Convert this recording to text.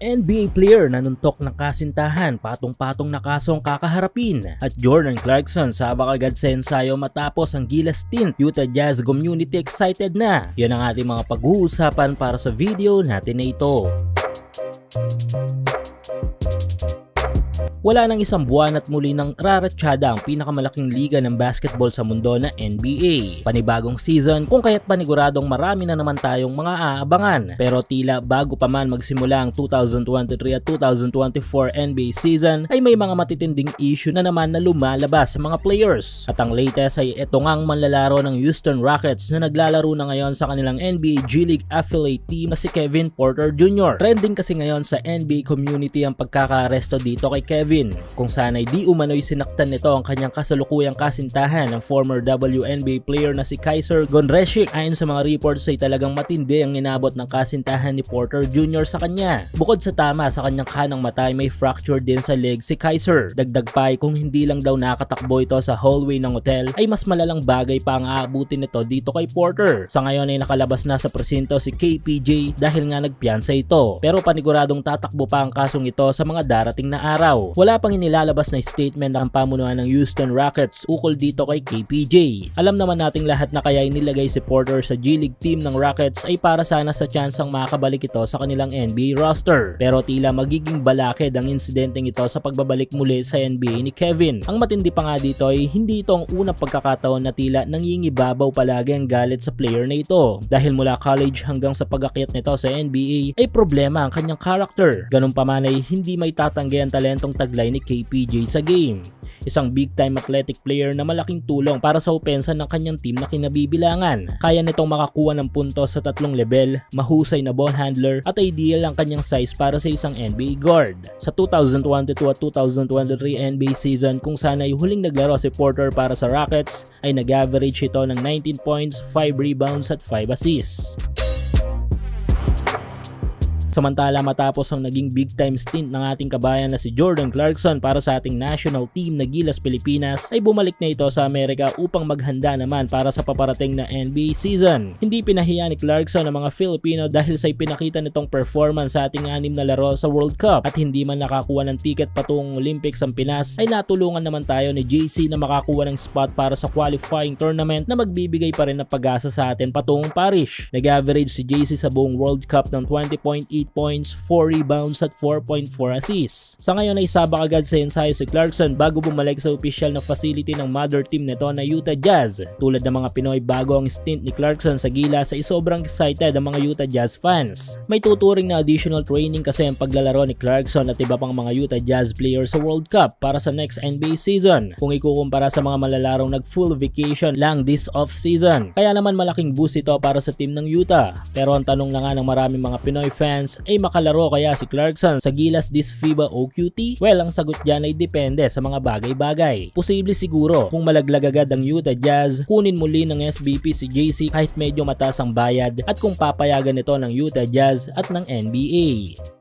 NBA player na nuntok ng kasintahan patong-patong na kasong kakaharapin at Jordan Clarkson sabak agad sa ensayo matapos ang Gilas stint. Utah Jazz community excited na. Yan ang ating mga pag-uusapan para sa video natin na ito. Wala nang isang buwan at muli nang raratsyada ang pinakamalaking liga ng basketball sa mundo na NBA. Panibagong season kung kaya't paniguradong marami na naman tayong mga aabangan. Pero tila bago pa man magsimula ang 2023 at 2024 NBA season ay may mga matitinding issue na naman na lumalabas sa mga players. At ang latest ay ito ngang manlalaro ng Houston Rockets na naglalaro na ngayon sa kanilang NBA G League affiliate team na si Kevin Porter Jr. Trending kasi ngayon sa NBA community ang pagkakaresto dito kay Kevin Kevin kung sana'y di umano'y sinaktan nito ang kanyang kasalukuyang kasintahan ng former WNBA player na si Kaiser Gonresik. Ayon sa mga reports ay talagang matindi ang inabot ng kasintahan ni Porter Jr. sa kanya. Bukod sa tama sa kanyang kanang mata ay may fracture din sa leg si Kaiser. Dagdag pa ay kung hindi lang daw nakatakbo ito sa hallway ng hotel ay mas malalang bagay pa ang aabutin nito dito kay Porter. Sa ngayon ay nakalabas na sa presinto si KPJ dahil nga nagpiansa ito. Pero paniguradong tatakbo pa ang kasong ito sa mga darating na araw. Wala pang inilalabas na statement ang pamunuan ng Houston Rockets ukol dito kay KPJ. Alam naman nating lahat na kaya inilagay si Porter sa G-League team ng Rockets ay para sana sa tsansang makabalik ito sa kanilang NBA roster. Pero tila magiging balakid ang insidenteng ito sa pagbabalik muli sa NBA ni Kevin. Ang matindi pa nga dito ay hindi ito ang unang pagkakataon na tila nangingibabaw palagi ang galit sa player na ito. Dahil mula college hanggang sa pag-akyat nito sa NBA ay problema ang kanyang character. Ganun pa man ay hindi may tatanggi ang talentong tag taglay ni KPJ sa game. Isang big time athletic player na malaking tulong para sa opensa ng kanyang team na kinabibilangan. Kaya nitong makakuha ng puntos sa tatlong level, mahusay na ball handler at ideal ang kanyang size para sa isang NBA guard. Sa 2022 at 2023 NBA season kung sana ay huling naglaro si Porter para sa Rockets ay nag-average ito ng 19 points, 5 rebounds at 5 assists. Samantala matapos ang naging big time stint ng ating kabayan na si Jordan Clarkson para sa ating national team na Gilas Pilipinas ay bumalik na ito sa Amerika upang maghanda naman para sa paparating na NBA season. Hindi pinahiya ni Clarkson ang mga Filipino dahil sa ipinakita nitong performance sa ating anim na laro sa World Cup at hindi man nakakuha ng ticket patungong Olympics ang Pinas ay natulungan naman tayo ni JC na makakuha ng spot para sa qualifying tournament na magbibigay pa rin ng pag-asa sa atin patungong Paris. Nag-average si JC sa buong World Cup ng 20.8 8 points, 4 rebounds at 4.4 assists. Sa ngayon ay sabak agad sa ensayo si Clarkson bago bumalik sa official na facility ng mother team nito na Utah Jazz. Tulad ng mga Pinoy bago ang stint ni Clarkson sa Gilas ay sobrang excited ang mga Utah Jazz fans. May tuturing na additional training kasi ang paglalaro ni Clarkson at iba pang mga Utah Jazz players sa World Cup para sa next NBA season kung ikukumpara sa mga malalarong nag full vacation lang this off season. Kaya naman malaking boost ito para sa team ng Utah. Pero ang tanong na nga ng maraming mga Pinoy fans ay makalaro kaya si Clarkson sa Gilas this FIBA OQT? Well, ang sagot dyan ay depende sa mga bagay-bagay. Posible siguro kung malaglag agad ang Utah Jazz, kunin muli ng SBP si JC kahit medyo mataas ang bayad at kung papayagan ito ng Utah Jazz at ng NBA.